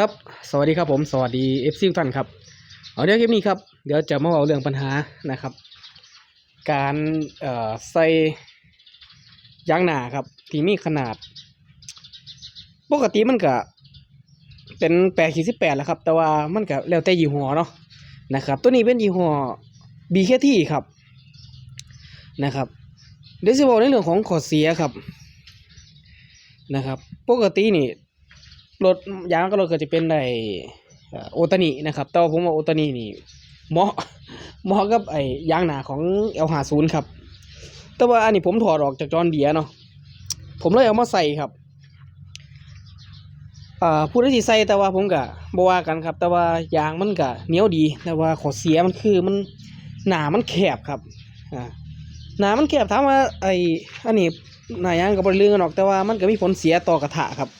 ครับสวัสดีครับผมสวัสดีเอฟซีทุกท่านครับเอาเดี๋ยวคลิปนี้ครับเดี๋ยวจะมาเอาเรื่องปัญหานะครับ การใส่ยางหนาครับ ที่มีขนาด ปกติมันก็เป็นแปดขีดสิบแปดแหละครับ แต่ว่ามันก็แล้วแต่ยี่ห้อเนาะนะครับ ตัวนี้เป็นยี่ห้อ BKT ครับนะครับเดี๋ยวจะบอกในเรื่องของข้อเสียครับนะครับ ปกตินี่ รถยางก็รถก็จะเป็นไอโอตานินะครับ แต่ว่าผมว่าโอตานินี่เหมาะเหมาะกับไอ้ยางหนาของ L50 ครับ แต่ว่าอันนี้ผมถอดออกจากจอนเดียเนาะผมเลยเอามาใส่ครับอ่าผู้ที่ใส่แต่ว่าผมก็บว่ากันครับ แต่ว่ายางมันก็เหนียวดี แต่ว่าขอเสียมันคือมันหนามันแคบครับอ่าหนามันแคบถามว่าไอ้อันนี้หนายางก็บ่ได้เรื่องกันหรอกแต่ว่ามันก็มีผลเสียต่อกระทะครับ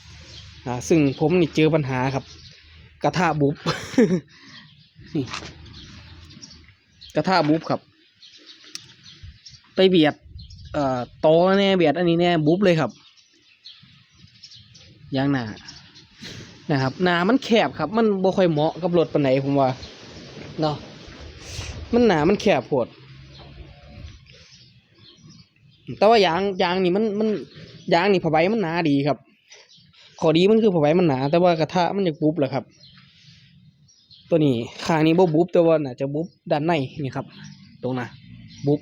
อ่าซึ่งผมนี่เจอปัญหาครับ กระทะบุบนี่กระทะบุบครับ ไปเบียดเอ่อโตแน่เบียดอันนี้แน่บุบเลยครับยางหนานะครับหนามันแคบครับ มันบ่ค่อยเหมาะกับรถปานไหนผมว่าเนาะมันหนามันแคบโพดแต่ว่ายางยางนี่มันมันยางนี่ผ้าใบมันหนาดีครับ ข้อดีมันคือผ้าใบมันหนา แต่ว่ากระทะมันจะบุบแหละครับ ตัวนี้ข้างนี้บ่บุบแต่ว่าน่าจะบุบด้านในนี่ครับ ตรงน่ะบุบ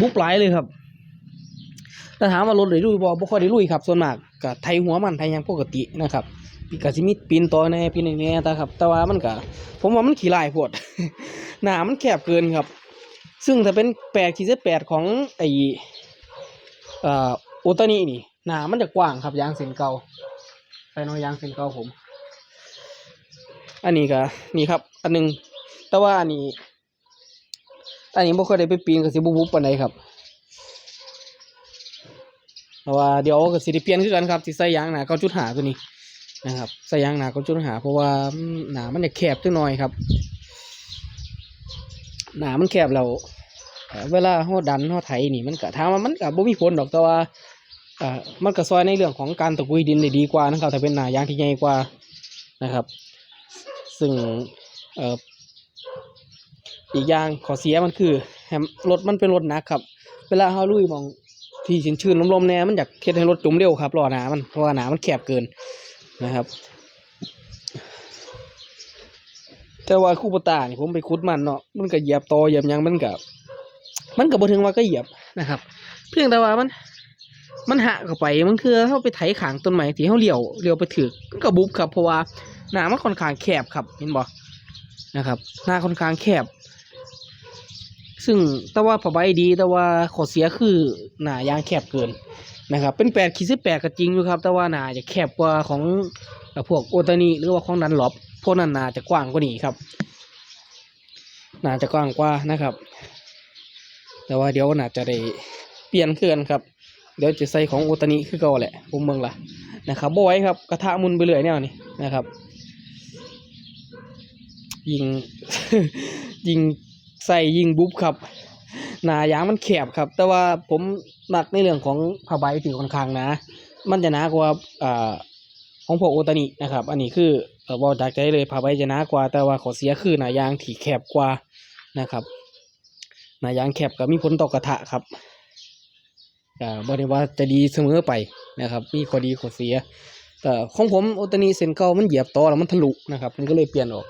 บุบหลายเลยครับแต่ถามว่ารถได้ลุยบ่บ่ค่อยได้ลุยครับ ส่วนมากก็ไทยหัวมันไทยยังปกตินะครับก็สิมีปีนต่อแน่ปีนแน่ต่ครับ แต่ว่ามันก็ผมว่ามันขี้ลายโพดหนามันแคบเกินครับ ซึ่งถ้าเป็นแปดขีดแปดของไออ่อโอตานี่นี่ หนามันจะกว้างครับยางเส้นเก่าไปนอยางเส้นเก่าผม อันนี้ก็นี่ครับ อันหนึง แต่ว่าอันนี้ อันนี้บ่เคยได้ไปปีนกับสิบุบุบปานใดครับแต่ว่าเดี๋ยวก็สิได้เปลี่ยนคือกันครับสิใส่ยางหนาเก้าจุดหาตัวนี้นะครับใส่ยางหนาเก้าจุดหาเพราะว่าหนามันจะแคบจังหน่อยครับ หนามันแคบแล้วเอ่อเวลาเฮาดันเฮาไถนี่มันก็ถามว่ามันก็บ่มีผลดอกแต่ว่า อ่อมันก็ซอยในเรื่องของการตะกุยดินได้ดีกว่านะครับถ้าเป็นหนายางที่ใหญ่กว่านะครับ ซึ่งเอ่ออีกอย่างขอเสียมันคือแฮมรถมันเป็นรถหนักครับ เวลาเฮาลุยมองที่ชื้นๆลมๆแน่มันอยากเฮ็ดให้รถจุ่มเร็วครับล้อหนามันเพราะว่าหนามันแคบเกินนะครับ แต่ว่าคู่ปตานี่ผมไปคุดมันเนาะมันก็เหยียบตอเหยียบยังมันก็มันก็บ่ถึงว่าก็เหยียบนะครับ เพียงแต่ว่ามัน มันหักเข้าไปมันคือเขาไปไถขางต้นไม้ที่เขาเลี้ยวเลี้ยวไปถือมันก็บุบครับเพราะว่าหน้ามันค่อนข้างแคบครับเห็นบ่นะครับหน้าค่อนข้างแคบ ซึ่งแต่ว่าผ้าใบดีแต่ว่าข้อเสียคือหน้ายางแคบเกินนะครับ เป็นแปดขีดสิบแปดก็จริงอยู่ครับ แต่ว่าหน้าจะแคบกว่าของพวกโอตานีหรือว่าของดันหลบพวกนั้นหน้าจะกว้างกว่านี้ครับหน้าจะกว้างกว่านะครับ แต่ว่าเดี๋ยวน่าจะได้เปลี่ยนเคลื่อนครับ เดี๋ยวจะใส่ของโอตานิคือเก่าแหละผมเมืองละนะครับบ่ไว้ครับกระทะมุนไปเรื่อยแนวนี้นะครับ ยิงยิงใส่ยิงบุ๊บครับหนายางมันแคบครับ แต่ว่าผมหนักในเรื่องของผ้าใบที่ค่อนข้างนะ มันจะหนากว่าอ่าของพวกโอตานินะครับ อันนี้คือเออบอกจากใจเลยผ้าใบจะหนากว่า แต่ว่าข้อเสียคือหนายางที่แคบกว่านะครับหนายางแคบก็มีผลต่อกระทะครับ อ่าบริว่าจะดีเสมอไปนะครับ มีข้อดีข้อเสีย แต่ของผมโอตานีเส้นเก่ามันเหยียบต่อแล้วมันทะลุนะครับ มันก็เลยเปลี่ยนออก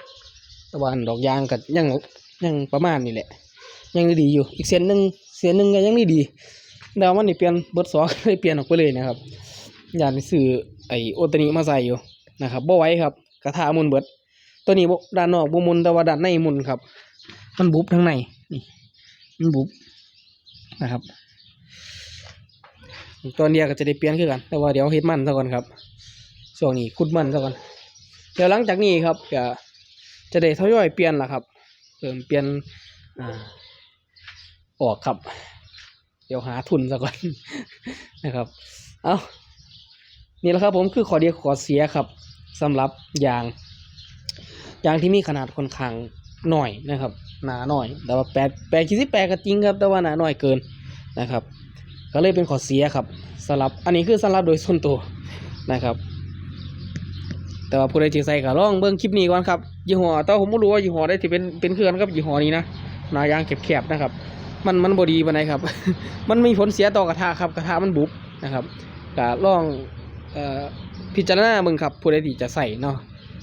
แต่ว่าอันดอกยางก็ยังยังประมาณนี้แหละ ยังดีอยู่ อีกเส้นหนึ่งเส้นหนึ่งก็ยังดีๆแต่ว่ามันนี่เปลี่ยนเบิร์ดสองเลยเปลี่ยนออกไปเลยนะครับอยากไปซื้อไอโอตานีมาใส่อยู่นะครับบ่ไว้ครับ กระทะมุนเบิดตัวนี้ด้านนอกบ่มุนแต่ว่าด้านในมุนครับ มันบุบทั้งในนี่มันบุบนะครับ ตอนเดียก็จะได้เปลี่ยนคือกัน แต่ว่าเดี๋ยวเฮ็ดมันซะก่อนครับช่วงนี้ขุดมันซะก่อนเดี๋ยวหลังจากนี้ครับก็จะได้ทยอยเปลี่ยนละครับเริ่มเปลี่ยนอ่าออกครับ เดี๋ยวหาทุนซะก่อน นะครับ เอานี่แหละครับผมคือขอเดียวขอเสียครับสำหรับยางยางที่มีขนาดค่อนข้างหน่อยนะครับหนาหน่อย แต่ว่าแปดแปดคิดสิแปดก็จริงครับ แต่ว่าหนาหน่อยเกินนะครับ ก็เลยเป็นข้อเสียครับสำหรับอันนี้คือสำหรับโดยส่วนตัวนะครับ แต่ว่าผู้ใดที่ใส่ก็ลองเบิ่งคลิปนี้ก่อนครับยี่ห้อแต่ว่าผมบ่รู้ว่ายี่ห้อใดที่เป็นเป็นเครื่องกับยี่ห้อนี้นะหนายางแคบๆนะครับ มันมันบ่ดีปานใดครับ มันมีผลเสียต่อกระทะครับกระทะมันบุบนะครับก็ลองออพิจารณาเบิ่งครับผู้ใดที่จะใส่เนาะ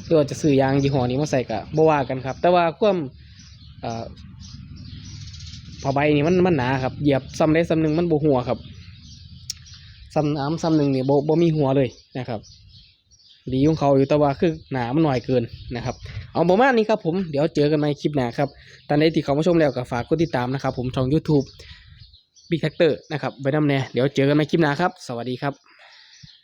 หรือว่าจะซื้อยางยี่ห้อนี้มาใส่ก็บ่ว่ากันครับ แต่ว่าความ ผ้าใบนี่มันมันหนาครับเหยียบซ้ำได้ซ้ำหนึ่งมันบ่หัวครับซ้ำน้ำซ้ำหนึ่งเนี่บ่บ่มีหัวเลยนะครับ ดีของเขาอยู่แต่ว่าคือหนามันหน่อยเกินนะครับ เอาประมาณนี้ครับผมเดี๋ยวเจอกันในคลิปหน้าครับตอนนี้ที่เขามาชมแล้วก็ฝากกดติดตามนะครับ ผมช่อง YouTube Big Factor นะครับไว้นำแน่เดี๋ยวเจอกันในคลิปหน้าครับ สวัสดีครับ